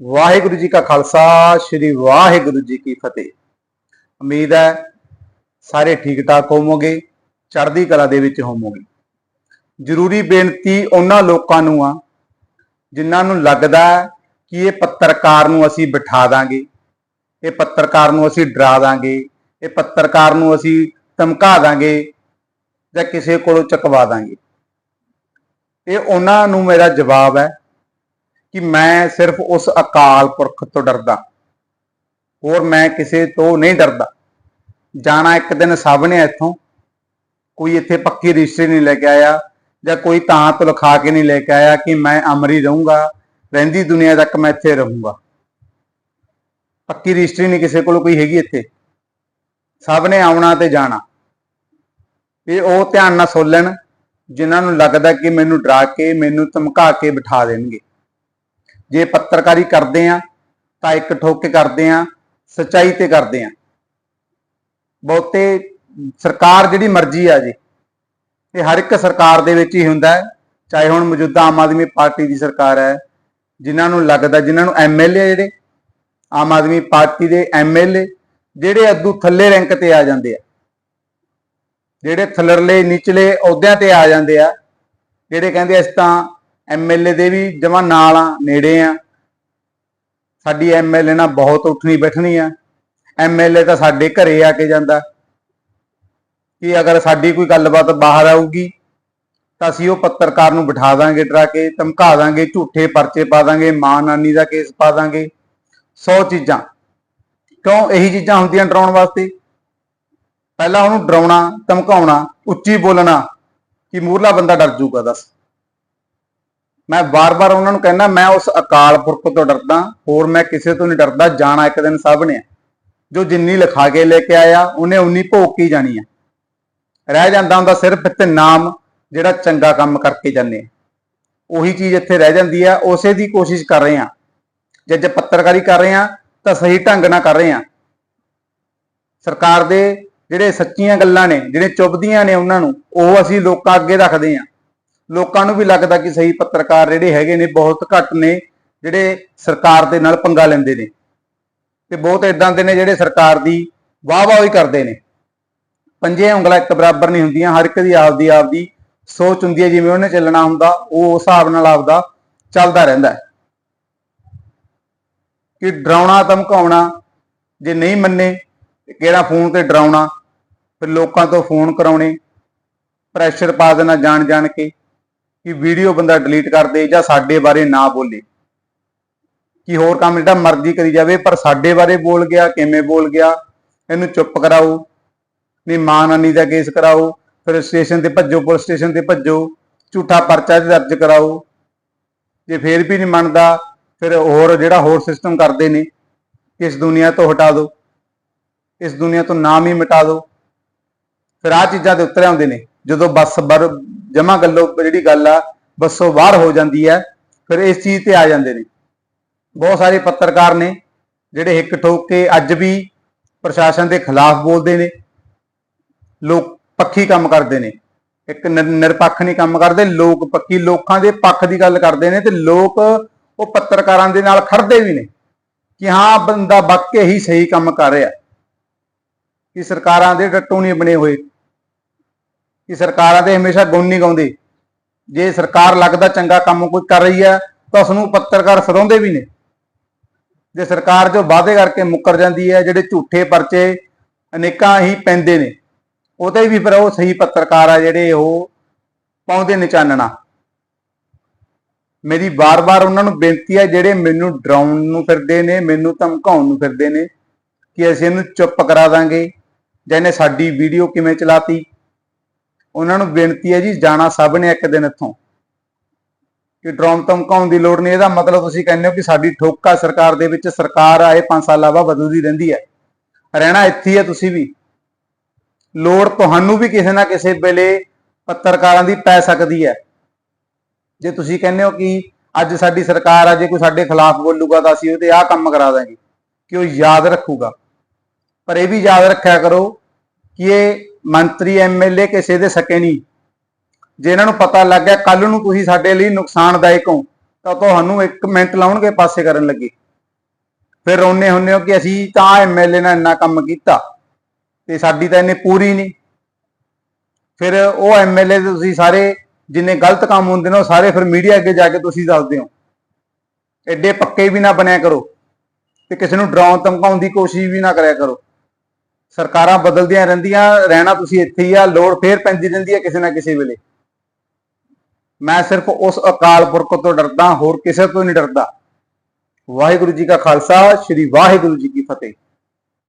ਵਾਹਿਗੁਰੂ ਜੀ ਕਾ ਖਾਲਸਾ, ਸ੍ਰੀ ਵਾਹਿਗੁਰੂ ਜੀ ਕੀ ਫਤਿਹ। ਉਮੀਦ ਹੈ ਸਾਰੇ ਠੀਕ ਠਾਕ ਹੋਵੋਗੇ, ਚੜ੍ਹਦੀ ਕਲਾ ਦੇ ਵਿੱਚ ਹੋਵੋਗੇ। ਜ਼ਰੂਰੀ ਬੇਨਤੀ ਉਹਨਾਂ ਲੋਕਾਂ ਨੂੰ ਆ, ਜਿਨ੍ਹਾਂ ਨੂੰ ਲੱਗਦਾ ਕਿ ਇਹ ਪੱਤਰਕਾਰ ਨੂੰ ਅਸੀਂ ਬਿਠਾ ਦਾਂਗੇ, ਇਹ ਪੱਤਰਕਾਰ ਨੂੰ ਅਸੀਂ ਡਰਾ ਦਾਂਗੇ, ਇਹ ਪੱਤਰਕਾਰ ਨੂੰ ਅਸੀਂ ਧਮਕਾ ਦਾਂਗੇ ਜਾਂ ਕਿਸੇ ਕੋਲੋਂ ਚਕਵਾ ਦਾਂਗੇ। ਇਹ ਉਹਨਾਂ ਨੂੰ ਮੇਰਾ ਜਵਾਬ ਹੈ ਕਿ ਮੈਂ ਸਿਰਫ ਉਸ ਅਕਾਲ ਪੁਰਖ ਤੋਂ ਡਰਦਾ। ਹੋਰ ਮੈਂ ਕਿਸੇ ਤੋਂ ਨਹੀਂ ਡਰਦਾ। ਜਾਣਾ ਇੱਕ ਦਿਨ ਸਭ ਨੇ ਇੱਥੋਂ। ਕੋਈ ਇੱਥੇ ਪੱਕੀ ਰਜਿਸਟਰੀ ਨਹੀਂ ਲੈ ਕੇ ਆਇਆ ਜਾਂ ਕੋਈ ਤਾਂ ਤੋਂ ਲਿਖਾ ਕੇ ਨਹੀਂ ਲੈ ਕੇ ਆਇਆ ਕਿ ਮੈਂ ਅਮਰੀ ਰਹੂੰਗਾ, ਰਹਿੰਦੀ ਦੁਨੀਆ ਤੱਕ ਮੈਂ ਇੱਥੇ ਰਹੂੰਗਾ। ਪੱਕੀ ਰਜਿਸਟਰੀ ਨਹੀਂ ਕਿਸੇ ਕੋਲ ਕੋਈ ਹੈਗੀ ਇੱਥੇ। ਸਭ ਨੇ ਆਉਣਾ ਤੇ ਜਾਣਾ। ਇਹ ਉਹ ਧਿਆਨ ਨਾਲ ਸੋਲਣ ਲੈਣ ਜਿਨ੍ਹਾਂ ਨੂੰ ਲੱਗਦਾ ਕਿ ਮੈਨੂੰ ਡਰਾ ਕੇ, ਮੈਨੂੰ ਧਮਕਾ ਕੇ ਬਿਠਾ ਦੇਣਗੇ। ਜੇ ਪੱਤਰਕਾਰੀ ਕਰਦੇ ਆ, ਤਾਂ ਇੱਕ ਠੋਕ ਕੇ ਕਰਦੇ ਆ, ਸਚਾਈ ਤੇ ਕਰਦੇ ਆ। ਬਹੁਤੇ ਸਰਕਾਰ ਜਿਹੜੀ ਮਰਜ਼ੀ ਆ ਜੀ, ਇਹ ਹਰ ਇੱਕ ਸਰਕਾਰ ਦੇ ਵਿੱਚ ਹੀ ਹੁੰਦਾ ਚਾਹੇ ਹੁਣ ਮੌਜੂਦਾ ਆਮ ਆਦਮੀ ਪਾਰਟੀ ਦੀ ਸਰਕਾਰ ਹੈ, ਜਿਨ੍ਹਾਂ ਨੂੰ ਲੱਗਦਾ, ਜਿਨ੍ਹਾਂ ਨੂੰ ਐਮਐਲਏ ਜਿਹੜੇ, ਆਮ ਆਦਮੀ ਪਾਰਟੀ ਦੇ ਐਮਐਲਏ ਜਿਹੜੇ ਅੱਧੂ ਥੱਲੇ ਰੈਂਕ ਤੇ ਆ ਜਾਂਦੇ ਆ। ਜਿਹੜੇ ਥੱਲਰਲੇ, ਨਿਚਲੇ ਅਹੁਦਿਆਂ ਤੇ ਆ ਜਾਂਦੇ ਆ, ਜਿਹੜੇ ਕਹਿੰਦੇ ਅਸੀਂ ਤਾਂ ਐਮਐਲਏ ਦੇ ਵੀ ਜਮਾ ਨਾਲ ਆ, ਨੇੜੇ ਆ। ਸਾਡੀ ਐਮਐਲਏ ਨਾਲ ਬਹੁਤ ਉੱਠਣੀ ਬੈਠਣੀ ਆ। ਐਮਐਲਏ ਤਾਂ ਸਾਡੇ ਘਰੇ ਆ ਕੇ ਜਾਂਦਾ। ਕਿ ਅਗਰ ਸਾਡੀ ਕੋਈ ਗੱਲਬਾਤ ਬਾਹਰ ਆਊਗੀ, ਤਾਂ ਅਸੀਂ ਉਹ ਪੱਤਰਕਾਰ ਨੂੰ ਬਿਠਾ ਦਾਂਗੇ ਡਰਾ ਕੇ ਧਮਕਾ ਦਾਂਗੇ, ਝੂਠੇ ਪਰਚੇ ਪਾ ਦਾਂਗੇ ਮਾਂ ਨਾਨੀ ਦਾ ਕੇਸ ਪਾ ਦਾਂਗੇ। 100 ਚੀਜ਼ਾਂ। ਕਿਉਂ ਇਹੀ ਚੀਜ਼ਾਂ ਹੁੰਦੀਆਂ ਡਰਾਉਣ ਵਾਸਤੇ? ਪਹਿਲਾਂ ਉਹਨੂੰ ਡਰਾਉਣਾ, ਧਮਕਾਉਣਾ, ਉੱਚੀ ਬੋਲਣਾ, ਕਿ ਮੂਰਲਾ ਬੰਦਾ ਡਰ ਜੂਗਾ ਦੱਸ। ਮੈਂ ਵਾਰ-ਵਾਰ ਉਹਨਾਂ ਨੂੰ ਕਹਿੰਦਾ, ਮੈਂ ਉਸ ਅਕਾਲ ਪੁਰਖ ਤੋਂ ਡਰਦਾ, ਹੋਰ ਮੈਂ ਕਿਸੇ ਤੋਂ ਨਹੀਂ ਡਰਦਾ, ਜਾਣਾ ਇੱਕ ਦਿਨ ਸਭ ਨੇ। ਆ। ਜੋ ਜਿੰਨੀ ਲਿਖਾ ਕੇ ਲੈ ਕੇ ਆਇਆ, ਉਹਨੇ ਉਨੀ ਭੋਗ ਕੀ ਜਾਣੀ ਆ? ਰਹਿ ਜਾਂਦਾ ਹੁੰਦਾ ਸਿਰਫ ਇੱਥੇ ਨਾਮ, ਜਿਹੜਾ ਚੰਗਾ ਕੰਮ ਕਰਕੇ ਜਾਂਦੇ ਆ। ਉਹੀ ਚੀਜ਼ ਇੱਥੇ ਰਹਿ ਜਾਂਦੀ ਆ, ਉਸੇ ਦੀ ਕੋਸ਼ਿਸ਼ ਕਰ ਰਹੇ ਆ। ਜੇ ਜੇ ਪੱਤਰਕਾਰੀ ਕਰ ਰਹੇ ਆ, ਤਾਂ ਸਹੀ ਢੰਗ ਨਾਲ ਕਰ ਰਹੇ ਆ। ਸਰਕਾਰ ਦੇ ਜਿਹੜੇ ਸੱਚੀਆਂ ਗੱਲਾਂ ਨੇ, ਜਿਹੜੇ ਚੁੱਭਦੀਆਂ ਨੇ ਉਹਨਾਂ ਨੂੰ, ਉਹ ਅਸੀਂ ਲੋਕਾਂ ਅੱਗੇ ਰੱਖਦੇ ਆ। ਲੋਕਾਂ ਨੂੰ ਵੀ ਲੱਗਦਾ ਕਿ ਸਹੀ ਪੱਤਰਕਾਰ ਜਿਹੜੇ ਹੈਗੇ ਨੇ ਬਹੁਤ ਘੱਟ ਨੇ, ਜਿਹੜੇ ਸਰਕਾਰ ਦੇ ਨਾਲ ਪੰਗਾ ਲੈਂਦੇ ਨੇ। ਤੇ ਬਹੁਤ ਇਦਾਂ ਦੇ ਨੇ ਜਿਹੜੇ ਸਰਕਾਰ ਦੀ ਵਾਹ ਵਾਹ ਹੀ ਕਰਦੇ ਨੇ। ਪੰਜੇ ਉਂਗਲਾਂ ਇੱਕ ਬਰਾਬਰ ਨਹੀਂ ਹੁੰਦੀਆਂ, ਹਰ ਇੱਕ ਦੀ ਆਪਦੀ ਆਪਦੀ ਸੋਚ ਹੁੰਦੀ ਹੈ, ਜਿਵੇਂ ਉਹਨੇ ਚੱਲਣਾ ਹੁੰਦਾ, ਉਹ ਉਸ ਹਿਸਾਬ ਨਾਲ ਆਪਦਾ ਚੱਲਦਾ ਰਹਿੰਦਾ ਹੈ। ਕਿ ਡਰਾਉਣਾ, ਧਮਕਾਉਣਾ ਜੇ ਨਹੀਂ ਮੰਨੇ ਕਿਹੜਾ ਫੋਨ ਤੇ ਡਰਾਉਣਾ, ਫਿਰ ਲੋਕਾਂ ਤੋਂ ਫੋਨ ਕਰਾਉਣੇ ਪ੍ਰੈਸ਼ਰ ਪਾ ਦੇਣਾ ਜਾਣ ਜਾਣ ਕੇ। ਕਿ ਵੀਡੀਓ ਬੰਦਾ ਡਿਲੀਟ ਕਰ ਦੇ ਜਾਂ ਸਾਡੇ ਬਾਰੇ ਨਾ ਬੋਲੇ। ਕਿ ਹੋਰ ਕੰਮ ਜਿਹੜਾ ਮਰਜ਼ੀ ਕਰੀ ਜਾਵੇ, ਪਰ ਸਾਡੇ ਬਾਰੇ ਬੋਲ ਗਿਆ, ਕਿਵੇਂ ਬੋਲ ਗਿਆ, ਇਹਨੂੰ ਚੁੱਪ ਕਰਾਓ। ਨਹੀਂ, ਮਾਂ ਨਾਨੀ ਦਾ ਕੇਸ ਕਰਾਓ, ਫਿਰ ਸਟੇਸ਼ਨ ਤੇ ਭੱਜੋ, ਪੁਲਿਸ ਸਟੇਸ਼ਨ ਤੇ ਭੱਜੋ, ਝੂਠਾ ਪਰਚਾ ਦਰਜ ਕਰਾਓ। ਜੇ ਫੇਰ ਵੀ ਨਹੀਂ ਮੰਨਦਾ, ਫਿਰ ਹੋਰ ਜਿਹੜਾ ਹੋਰ ਸਿਸਟਮ ਕਰਦੇ ਨੇ, ਇਸ ਦੁਨੀਆ ਤੋਂ ਹਟਾ ਦਿਓ ਇਸ ਦੁਨੀਆ ਤੋਂ ਨਾਮ ਹੀ ਮਿਟਾ ਦਿਓ ਫਿਰ ਆ ਚੀਜ਼ਾਂ ਦੇ ਉੱਤਰ ਆਉਂਦੇ ਨੇ, ਜਦੋਂ ਬੱਸ ਬਰ ਜਮਾ ਗੱਲੋ ਜਿਹੜੀ ਗੱਲ ਆ, ਬੱਸੋਂ ਬਾਹਰ ਹੋ ਜਾਂਦੀ ਹੈ, ਫਿਰ ਇਸ ਚੀਜ਼ ਤੇ ਆ ਜਾਂਦੇ ਨੇ। ਬਹੁਤ ਸਾਰੇ ਪੱਤਰਕਾਰ ਨੇ, ਜਿਹੜੇ ਹਿੱਕ ਠੋਕ ਕੇ ਅੱਜ ਵੀ ਪ੍ਰਸ਼ਾਸਨ ਦੇ ਖਿਲਾਫ ਬੋਲਦੇ ਨੇ। ਲੋਕ ਪੱਖੀ ਕੰਮ ਕਰਦੇ ਨੇ। ਇੱਕ ਨਿਰ- ਨਿਰਪੱਖ ਨਹੀਂ ਕੰਮ ਕਰਦੇ, ਲੋਕ ਪੱਕੀ ਲੋਕਾਂ ਦੇ ਪੱਖ ਦੀ ਗੱਲ ਕਰਦੇ ਨੇ ਤੇ ਲੋਕ ਉਹ ਪੱਤਰਕਾਰਾਂ ਦੇ ਨਾਲ ਖੜਦੇ ਵੀ ਨੇ ਕਿ ਹਾਂ, ਬੰਦਾ ਵਾਕਿਆ ਹੀ ਸਹੀ ਕੰਮ ਕਰ ਰਿਹਾ। ਕਿ ਸਰਕਾਰਾਂ ਦੇ ਟੱਟੂ ਨਹੀਂ ਬਣੇ ਹੋਏ। ਕਿ ਸਰਕਾਰਾਂ ਦੇ ਹਮੇਸ਼ਾ ਗੁਣ ਨਹੀਂ ਗਾਉਂਦੇ। ਜੇ ਸਰਕਾਰ ਲੱਗਦਾ ਚੰਗਾ ਕੰਮ ਕੋਈ ਕਰ ਰਹੀ ਹੈ, ਤਾਂ ਉਸ ਨੂੰ ਪੱਤਰਕਾਰ ਸਰਾਉਂਦੇ ਵੀ ਨੇ। ਜੇ ਸਰਕਾਰ ਜੋ ਵਾਅਦੇ ਕਰਕੇ ਮੁੱਕਰ ਜਾਂਦੀ ਹੈ, ਜਿਹੜੇ ਝੂਠੇ ਪਰਚੇ ਅਨੇਕਾਂ ਹੀ ਪੈਂਦੇ ਨੇ, ਉਹਦੇ ਵੀ ਫਿਰ ਉਹ ਸਹੀ ਪੱਤਰਕਾਰ ਆ ਜਿਹੜੇ ਉਹ ਪਾਉਂਦੇ ਨੇ ਚਾਨਣਾ। ਮੇਰੀ ਵਾਰ-ਵਾਰ ਉਹਨਾਂ ਨੂੰ ਬੇਨਤੀ ਹੈ, ਜਿਹੜੇ ਮੈਨੂੰ ਡਰਾਉਣ ਨੂੰ ਫਿਰਦੇ ਨੇ, ਮੈਨੂੰ ਧਮਕਾਉਣ ਨੂੰ ਫਿਰਦੇ ਨੇ, ਕਿ ਅਸੀਂ ਇਹਨੂੰ ਚੁੱਪ ਕਰਾ ਦਾਂਗੇ, ਜਾਂ ਇਹਨੇ ਸਾਡੀ ਵੀਡੀਓ ਕਿਵੇਂ ਚਲਾਤੀ ਉਹਨਾਂ ਨੂੰ ਬੇਨਤੀ ਹੈ ਜੀ, ਜਾਣਾ ਸਭ ਨੇ ਇੱਕ ਦਿਨ ਇੱਥੋਂ। ਕਿ ਡਰਾਉਣ ਧਮਕਾਉਣ ਦੀ ਲੋੜ ਨਹੀਂ, ਇਹਦਾ ਮਤਲਬ ਤੁਸੀਂ ਕਹਿੰਦੇ ਹੋ ਕਿ ਸਾਡੀ ਠੋਕਾ ਸਰਕਾਰ ਦੇ ਵਿੱਚ ਸਰਕਾਰ ਆਏ 5 ਸਾਲਾਂ ਬਾਅਦ ਬਦਲਦੀ ਰਹਿੰਦੀ ਹੈ। ਰਹਿਣਾ ਇੱਥੇ ਹੈ ਤੁਸੀਂ ਵੀ। ਲੋੜ ਤੁਹਾਨੂੰ ਵੀ ਕਿਸੇ ਨਾ ਕਿਸੇ ਵੇਲੇ ਪੱਤਰਕਾਰਾਂ ਦੀ ਪੈ ਸਕਦੀ ਹੈ। ਜੇ ਤੁਸੀਂ ਕਹਿੰਦੇ ਹੋ ਕਿ ਅੱਜ ਸਾਡੀ ਸਰਕਾਰ ਆ, ਜੇ ਕੋਈ ਸਾਡੇ ਖਿਲਾਫ ਬੋਲੂਗਾ ਤਾਂ ਅਸੀਂ ਉਹਦੇ ਆਹ ਕੰਮ ਕਰਾ ਦਾਂਗੇ, ਕਿ ਉਹ ਯਾਦ ਰੱਖੂਗਾ। ਪਰ ਇਹ ਵੀ ਯਾਦ ਰੱਖਿਆ ਕਰੋ ਕਿ ਇਹ ਮੰਤਰੀ ਐਮਐਲਏ ਕਿਸੇ ਦੇ ਸਕੇ ਨਹੀਂ। ਜੇ ਇਹਨਾਂ ਨੂੰ ਪਤਾ ਲੱਗ ਗਿਆ ਕੱਲ ਨੂੰ ਤੁਸੀਂ ਸਾਡੇ ਲਈ ਨੁਕਸਾਨਦਾਇਕ ਹੋ, ਤਾਂ ਤੁਹਾਨੂੰ ਇੱਕ ਮਿੰਟ ਲਾਉਣਗੇ, ਪਾਸੇ ਕਰਨ ਲੱਗੇ। ਫਿਰ ਰੋਨੇ ਹੁੰਨੇ ਹੋ ਕਿ ਅਸੀਂ ਤਾਂ ਐਮਐਲਏ ਨਾਲ ਇੰਨਾ ਕੰਮ ਕੀਤਾ, ਤੇ ਸਾਡੀ ਤਾਂ ਇਹਨੇ ਪੂਰੀ ਨਹੀਂ। ਫਿਰ ਉਹ ਐਮਐਲਏ ਦੇ ਤੁਸੀਂ ਸਾਰੇ ਜਿੰਨੇ ਗਲਤ ਕੰਮ ਹੁੰਦੇ ਨੇ, ਉਹ ਸਾਰੇ ਫਿਰ ਮੀਡੀਆ ਅੱਗੇ ਜਾ ਕੇ ਤੁਸੀਂ ਦੱਸਦੇ ਹੋ। ਐਡੇ ਪੱਕੇ ਵੀ ਨਾ ਬਣਿਆ ਕਰੋ, ਤੇ ਕਿਸੇ ਨੂੰ ਡਰਾਉਣ ਧਮਕਾਉਣ ਦੀ ਕੋਸ਼ਿਸ਼ ਵੀ ਨਾ ਕਰਿਆ ਕਰੋ। ਸਰਕਾਰਾਂ ਬਦਲਦੀਆਂ ਰਹਿੰਦੀਆਂ, ਰਹਿਣਾ ਤੁਸੀਂ ਇੱਥੇ ਹੀ ਆ, ਲੋੜ ਫੇਰ ਪੈਂਦੀ ਰਹਿੰਦੀ ਹੈ ਕਿਸੇ ਨਾ ਕਿਸੇ ਵੇਲੇ। ਮੈਂ ਸਿਰਫ ਉਸ ਅਕਾਲ ਪੁਰਖ ਤੋਂ ਡਰਦਾ, ਹੋਰ ਕਿਸੇ ਤੋਂ ਨਹੀਂ ਡਰਦਾ। ਵਾਹਿਗੁਰੂ ਜੀ ਕਾ ਖਾਲਸਾ, ਸ੍ਰੀ ਵਾਹਿਗੁਰੂ ਜੀ ਕੀ ਫਤਿਹ।